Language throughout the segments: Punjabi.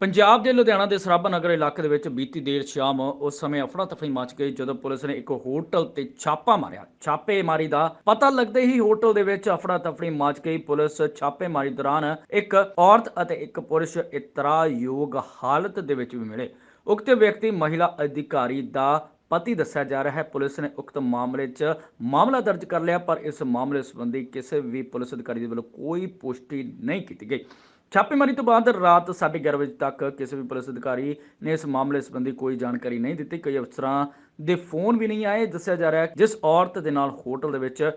ਪੰਜਾਬ ਦੇ ਲੁਧਿਆਣਾ ਦੇ ਸਰਾਭਾ ਨਗਰ ਇਲਾਕੇ ਦੇ ਵਿੱਚ ਬੀਤੀ ਦੇਰ ਸ਼ਾਮ ਉਸ ਸਮੇਂ ਅਫੜਾ ਤਫੜੀ ਮਚ ਗਈ ਜਦੋਂ ਪੁਲਿਸ ਨੇ ਇੱਕ ਹੋਟਲ ਤੇ ਛਾਪਾ ਮਾਰਿਆ। ਛਾਪੇਮਾਰੀ ਦਾ ਪਤਾ ਲੱਗਦੇ ਹੀ ਹੋਟਲ ਦੇ ਵਿੱਚ ਅਫੜਾ ਤਫੜੀ ਮਚ ਗਈ। ਪੁਲਿਸ ਛਾਪੇਮਾਰੀ ਦੌਰਾਨ ਇੱਕ ਔਰਤ ਅਤੇ ਇੱਕ ਪੁਰਸ਼ ਇਤਰਾਯੋਗ ਹਾਲਤ ਦੇ ਵਿੱਚ ਵੀ ਮਿਲੇ। ਉਕਤ ਵਿਅਕਤੀ ਮਹਿਲਾ ਅਧਿਕਾਰੀ ਦਾ ਪਤੀ ਦੱਸਿਆ ਜਾ ਰਿਹਾ ਹੈ। ਪੁਲਿਸ ਨੇ ਉਕਤ ਮਾਮਲੇ 'ਚ ਮਾਮਲਾ ਦਰਜ ਕਰ ਲਿਆ, ਪਰ ਇਸ ਮਾਮਲੇ ਸੰਬੰਧੀ ਕਿਸੇ ਵੀ ਪੁਲਿਸ ਅਧਿਕਾਰੀ ਦੇ ਵੱਲੋਂ ਕੋਈ ਪੁਸ਼ਟੀ ਨਹੀਂ ਕੀਤੀ ਗਈ। ਛਾਪੇਮਾਰੀ ਤੋਂ ਬਾਅਦ ਰਾਤ 11:30 ਵਜੇ ਤੱਕ ਕਿਸੇ ਵੀ ਪੁਲਿਸ ਅਧਿਕਾਰੀ ਨੇ ਇਸ ਮਾਮਲੇ ਸੰਬੰਧੀ ਕੋਈ ਜਾਣਕਾਰੀ ਨਹੀਂ ਦਿੱਤੀ। ਕਈ ਅਫਸਰਾਂ ਦੇ ਫੋਨ ਵੀ ਨਹੀਂ ਆਏ। ਦੱਸਿਆ ਜਾ ਰਿਹਾ ਹੈ ਜਿਸ ਔਰਤ ਦੇ ਨਾਲ ਹੋਟਲ ਦੇ ਵਿੱਚ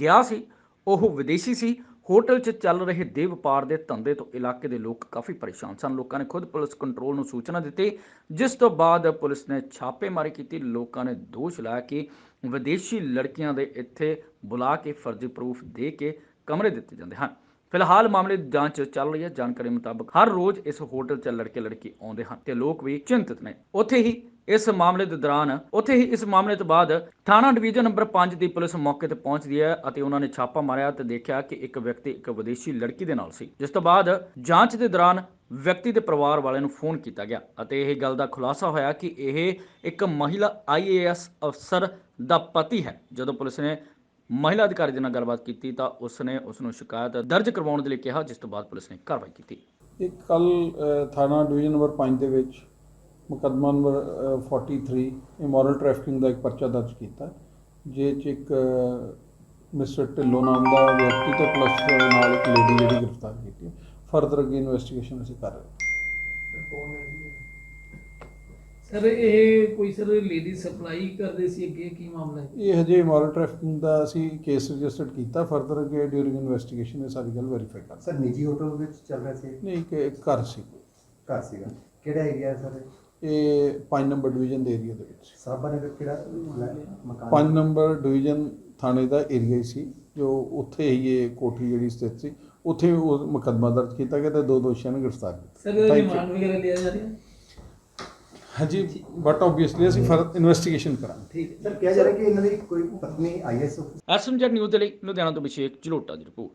ਗਿਆ ਸੀ, ਉਹ ਵਿਦੇਸ਼ੀ ਸੀ। ਹੋਟਲ 'ਚ ਚੱਲ ਰਹੇ ਦੇ ਵਪਾਰ ਦੇ ਧੰਦੇ ਤੋਂ ਇਲਾਕੇ ਦੇ ਲੋਕ ਕਾਫੀ ਪਰੇਸ਼ਾਨ ਸਨ। ਲੋਕਾਂ ਨੇ ਖੁਦ ਪੁਲਿਸ ਕੰਟਰੋਲ ਨੂੰ ਸੂਚਨਾ ਦਿੱਤੀ, ਜਿਸ ਤੋਂ ਬਾਅਦ ਪੁਲਿਸ ਨੇ ਛਾਪੇਮਾਰੀ ਕੀਤੀ। ਲੋਕਾਂ ਨੇ ਦੋਸ਼ ਲਾਇਆ ਕਿ ਵਿਦੇਸ਼ੀ ਲੜਕੀਆਂ ਦੇ ਇੱਥੇ ਬੁਲਾ ਕੇ ਫਰਜ਼ੀ ਪ੍ਰੂਫ ਦੇ ਕੇ ਕਮਰੇ ਦਿੱਤੇ ਜਾਂਦੇ ਹਨ। ਫਿਲਹਾਲ ਮਾਮਲੇ ਦੀ ਜਾਂਚ ਚੱਲ ਰਹੀ ਹੈ। ਜਾਣਕਾਰੀ ਮੁਤਾਬਕ ਹਰ ਰੋਜ਼ ਇਸ ਹੋਟਲ 'ਚ ਲੜਕੇ ਲੜਕੀ ਆਉਂਦੇ ਹਨ ਤੇ ਲੋਕ ਵੀ ਚਿੰਤਤ ਨੇ। ਉੱਥੇ ਹੀ ਇਸ ਮਾਮਲੇ ਦੇ ਦੌਰਾਨ, ਉੱਥੇ ਹੀ ਇਸ ਮਾਮਲੇ ਤੋਂ ਬਾਅਦ ਥਾਣਾ ਡਿਵੀਜ਼ਨ ਨੰਬਰ 5 ਦੀ ਪੁਲਿਸ ਮੌਕੇ ਤੇ ਪਹੁੰਚਦੀ ਹੈ ਅਤੇ ਉਹਨਾਂ ਨੇ ਛਾਪਾ ਮਾਰਿਆ ਤੇ ਦੇਖਿਆ ਕਿ ਇੱਕ ਵਿਅਕਤੀ ਇੱਕ ਵਿਦੇਸ਼ੀ ਲੜਕੀ ਦੇ ਨਾਲ ਸੀ। ਜਿਸ ਤੋਂ ਬਾਅਦ ਜਾਂਚ ਦੇ ਦੌਰਾਨ ਵਿਅਕਤੀ ਦੇ ਪਰਿਵਾਰ ਵਾਲਿਆਂ ਨੂੰ ਫੋਨ ਕੀਤਾ ਗਿਆ ਅਤੇ ਇਹ ਗੱਲ ਦਾ ਖੁਲਾਸਾ ਹੋਇਆ ਕਿ ਇਹ ਇੱਕ ਮਹਿਲਾ ਆਈਏਐਸ ਅਫਸਰ ਦਾ ਪਤੀ ਹੈ। ਜਦੋਂ ਪੁਲਿਸ ਨੇ ਮਹਿਲਾ ਅਧਿਕਾਰੀ ਦੇ ਨਾਲ ਗੱਲਬਾਤ ਕੀਤੀ ਤਾਂ ਉਸ ਨੇ ਉਸ ਨੂੰ ਸ਼ਿਕਾਇਤ ਦਰਜ ਕਰਵਾਉਣ ਦੇ ਲਈ ਕਿਹਾ ਜਿਸ ਤੋਂ ਬਾਅਦ ਪੁਲਿਸ ਨੇ ਕਾਰਵਾਈ ਕੀਤੀ। ਇੱਕ ਕੱਲ ਥਾਣਾ ਡਿਵੀਜ਼ਨ ਨੰਬਰ 5 ਦੇ ਵਿੱਚ ਮੁਕੱਦਮਾ ਨੰਬਰ ਅ, 43 ਇਮੋਰਲ ਟ੍ਰੈਫਿਕਿੰਗ ਦਾ ਇੱਕ ਪਰਚਾ ਦਰਜ ਕੀਤਾ। ਜੇ ਚ ਇੱਕ ਮਿਸਟਰ ਢਿੱਲੋਂ ਨਾਮ ਦਾ ਵਿਅਕਤੀ ਤੇ ਪਲੱਸ ਨਾਲ ਇੱਕ ਲੇਡੀ ਜਿਹੜੀ ਗ੍ਰਿਫਤਾਰ ਕੀਤੀ। ਫਰਦਰ ਅੱਗੇ ਇਨਵੈਸਟੀਗੇਸ਼ਨ ਅਸੀਂ ਕਰ ਰਹੇ ਹਾਂ। ਸਰ ਇਹ ਕੋਈ ਸਰ ਲੇਡੀ ਸਪਲਾਈ ਕਰਦੇ ਸੀ ਅੱਗੇ? ਕੀ ਮਾਮਲਾ ਹੈ? ਇਹ ਹਜੇ ਇਮੋਰਲ ਟ੍ਰੈਫਿਕਿੰਗ ਦਾ ਅਸੀਂ ਕੇਸ ਰਜਿਸਟਰਡ ਕੀਤਾ ਫਰਦਰ ਅੱਗੇ ਡਿਊਰਿੰਗ ਇਨਵੈਸਟੀਗੇਸ਼ਨ ਇਹ ਸਾਰੀ ਗੱਲ ਵੈਰੀਫਾਈ ਕਰ ਸਰ ਨਿੱਜੀ ਹੋਟਲ ਵਿੱਚ ਚੱਲ ਰਿਹਾ ਸੀ? ਨਹੀਂ ਇੱਕ ਘਰ ਸੀ। ਘਰ ਸੀਗਾ। ਕਿਹੜਾ ਏਰੀਆ ਸਰ ਇਹ? 5 ਨੰਬਰ ਡਿਵੀਜ਼ਨ ਦੇ ਏਰੀਆ ਦੇ ਵਿੱਚ ਸਰਾਭਾ ਨਗਰ ਕਿਹੜਾ ਮਕਾਨ? 5 ਨੰਬਰ ਡਿਵੀਜ਼ਨ ਥਾਣੇ ਦਾ ਏਰੀਆ ਹੀ ਸੀ ਜੋ ਉੱਥੇ ਹੀ ਇਹ ਕੋਠੀ ਜਿਹੜੀ ਸਥਿਤ ਸੀ ਉੱਥੇ ਉਹ ਮੁਕੱਦਮਾ ਦਰਜ ਕੀਤਾ ਗਿਆ ਤੇ ਦੋ ਦੋਸ਼ੀਆਂ ਨੂੰ ਗ੍ਰਿਫਤਾਰ ਕੀਤਾ। ਸਰ. ਰਿਮਾਂਡ ਵਗੈਰਾ ਲਿਆ ਜਾ ਰਿਹਾ? ਹਾਂਜੀ ਬਟ ਆਬਵੀਅਸਲੀ ਅਸੀਂ ਫਰਦਰ ਇਨਵੈਸਟੀਗੇਸ਼ਨ ਕਰਾਂਗੇ। ਠੀਕ ਹੈ। ਸਰ ਕਿਹਾ ਜਾ ਰਿਹਾ ਕਿ ਇਹਨਾਂ ਦੀ ਕੋਈ ਪਤਨੀ ਆਈਐਸ ਐਸਐਮਜੈਡ ਨਿਊਜ਼ ਦੇ ਲਈ ਲੁਧਿਆਣਾ ਤੋਂ ਅਭਿਸ਼ੇਕ ਝਲੋਟਾ ਦੀ ਰਿਪੋਰਟ।